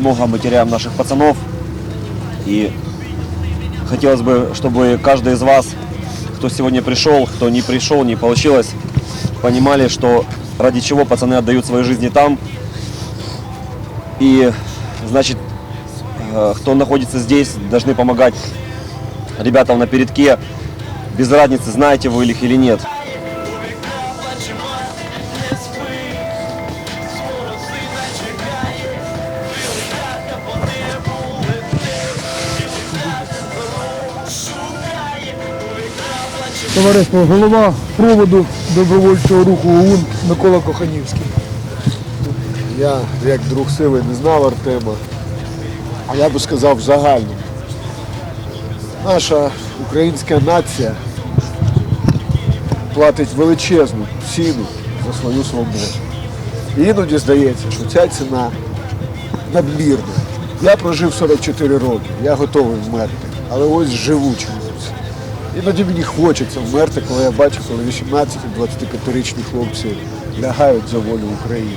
много мы теряем наших пацанов. И хотелось бы, чтобы каждый из вас, кто сегодня пришел, кто не пришел, не получилось, понимали, что ради чего пацаны отдают свои жизни там. И, значит, э, кто находится здесь, должны помогать ребятам на передке. Без разницы, знаете вы их или нет. Товариство, голова проводу добровольчого руху ОУН Микола Коханівський. Я, як друг сили, не знав Артема, а я би сказав в загальному. Наша українська нація платить величезну ціну за свою свободу. І іноді здається, що ця ціна надмірна. Я прожив 44 роки, я готовий вмерти, але ось живу чомусь. Іноді мені хочеться вмерти, коли я бачу, коли 18 25-річні хлопці лягають за волю України.